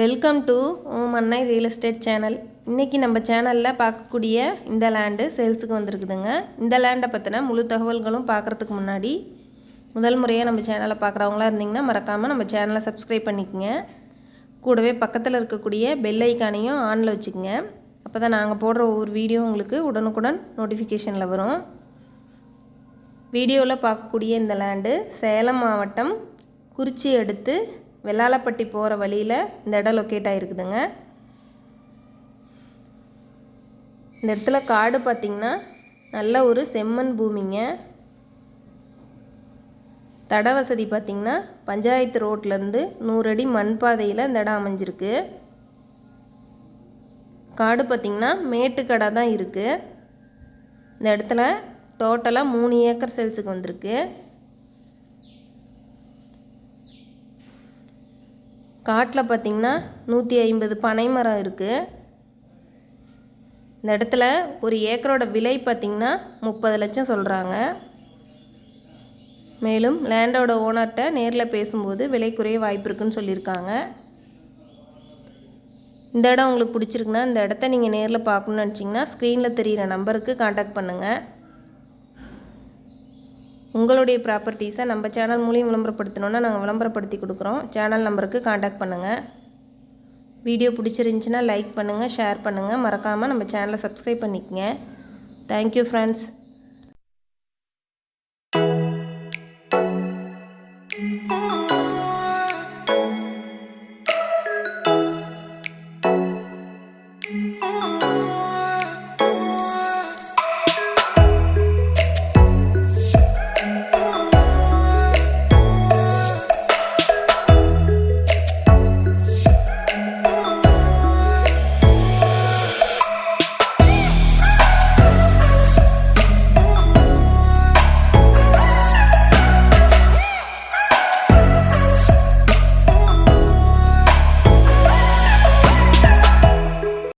Welcome to ஓம் அன்னை real estate channel இன்றைக்கி நம்ம சேனலில் பார்க்கக்கூடிய இந்த லேண்டு சேல்ஸுக்கு வந்திருக்குதுங்க. இந்த லேண்டை பற்றின முழு தகவல்களும் பார்க்குறதுக்கு முன்னாடி முதல் முறையாக நம்ம சேனலை பார்க்குறவங்களா இருந்தீங்கன்னா மறக்காமல் நம்ம சேனலை சப்ஸ்கிரைப் பண்ணிக்கோங்க. கூடவே பக்கத்தில் இருக்கக்கூடிய பெல் ஐக்கானையும் ஆனில் வச்சுக்கோங்க. அப்போ தான் நாங்கள் போடுற ஒவ்வொரு வீடியோ உங்களுக்கு உடனுக்குடன் நோட்டிஃபிகேஷனில் வரும். வீடியோவில் பார்க்கக்கூடிய இந்த லேண்டு சேலம் மாவட்டம் குறிச்சி அடுத்து வெள்ளாலப்பட்டி போகிற வழியில் இந்த இடம் லொக்கேட் ஆகிருக்குதுங்க இந்த இடத்துல காடு பார்த்திங்கன்னா நல்ல ஒரு செம்மண் பூமிங்க. தட வசதி பார்த்திங்கன்னா பஞ்சாயத்து ரோட்லேருந்து நூறு அடி மண் பாதையில் இந்த இடம் அமைஞ்சிருக்கு. காடு பார்த்திங்கன்னா மேட்டுக்கடை தான் இருக்குது இந்த இடத்துல டோட்டலாக மூணு ஏக்கர் செல்ஸுக்கு வந்திருக்கு. காட்டில் பார்த்திங்கன்னா நூற்றி ஐம்பது பனை மரம் இருக்குது இந்த இடத்துல ஒரு ஏக்கரோட விலை பார்த்திங்கன்னா முப்பது லட்சம் சொல்கிறாங்க மேலும் லேண்டோட ஓனர்கிட்ட நேரில் பேசும்போது விலை குறைய வாய்ப்பு இருக்குன்னு சொல்லியிருக்காங்க. இந்த இடம் உங்களுக்கு பிடிச்சிருக்குன்னா இந்த இடத்த நீங்கள் நேரில் பார்க்கணுன்னு நினச்சிங்கன்னா ஸ்க்ரீனில் தெரிகிற நம்பருக்கு காண்டாக்ட் பண்ணுங்கள் உங்களுடைய ப்ராப்பர்ட்டிஸை நம்ம சேனல் மூலியம் விளம்பரப்படுத்தணுன்னா நாங்கள் விளம்பரப்படுத்தி கொடுக்குறோம். சேனல் நம்பருக்கு காண்டாக்ட் பண்ணுங்கள் வீடியோ பிடிச்சிருந்துச்சின்னா லைக் பண்ணுங்கள் ஷேர் பண்ணுங்கள் மறக்காமல் நம்ம சேனலை சப்ஸ்கிரைப் பண்ணிக்கங்க. Thank you friends